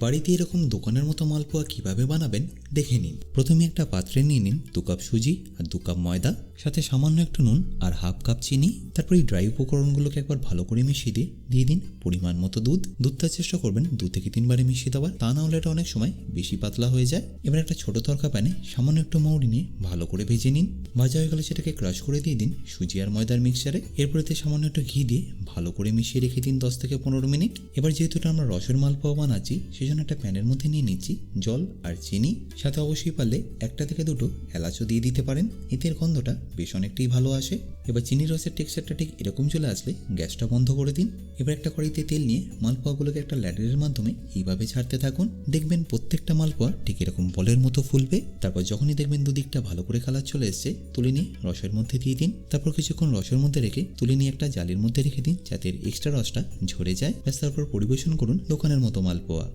বাড়িতে এরকম দোকানের মতো মালপোয়া কীভাবে বানাবেন দেখে নিন। প্রথমে একটা পাত্রে নিয়ে নিন দু কাপ সুজি আর দু কাপ ময়দা, সাথে সামান্য একটু নুন আর হাফ কাপ চিনি। তারপর এই ড্রাই উপকরণগুলোকে একবার ভালো করে মিশিয়ে দিয়ে দিয়ে দিন পরিমাণ মতো দুধ। দুধটা চেষ্টা করবেন দু থেকে তিনবারে মিশিয়ে দেওয়ার। তা না হলে এটা অনেক সময় বেশি পাতলা হয়ে যায়। এবার একটা ছোট তরকা প্যানে সামান্য একটু মৌরি নিয়ে ভালো করে ভেজে নিন। ভাজা হয়ে গেলে সেটাকে ক্রাশ করে দিয়ে দিন সুজি আর ময়দার মিক্সচারে। এরপর এতে সামান্য একটু ঘি দিয়ে ভালো করে মিশিয়ে রেখে দিন দশ থেকে পনেরো মিনিট। এবার যেহেতু এটা আমরা রসের মালপোয়া বানাচ্ছি সেই জন্য একটা প্যানের মধ্যে নিয়ে নিচ্ছি জল আর চিনি। সাথে অবশ্যই পারলে একটা থেকে দুটো এলাচও দিয়ে দিতে পারেন। এতে গন্ধটা বেশ অনেকটাই ভালো আসে। এবার চিনি রসের টেক্সচারটা ঠিক এরকম চলে আসলে গ্যাসটা বন্ধ করে দিন। এবার একটা কড়াইতে তেল নিয়ে মালপোয়াগুলোকে একটা ল্যাডারের মাধ্যমে এইভাবে ছাড়তে থাকুন। দেখবেন প্রত্যেকটা মালপোয়া ঠিক এরকম বলের মতো ফুলবে। তারপর যখনই দেখবেন দুদিকটা ভালো করে কালার চলে এসছে, তুলে নিয়ে রসের মধ্যে দিয়ে দিন। তারপর কিছুক্ষণ রসের মধ্যে রেখে তুলে নিয়ে একটা জালির মধ্যে রেখে দিন, যাতে এক্সট্রা রসটা ঝরে যায়। ব্যাস, তারপর পরিবেশন করুন দোকানের মতো মালপোয়া।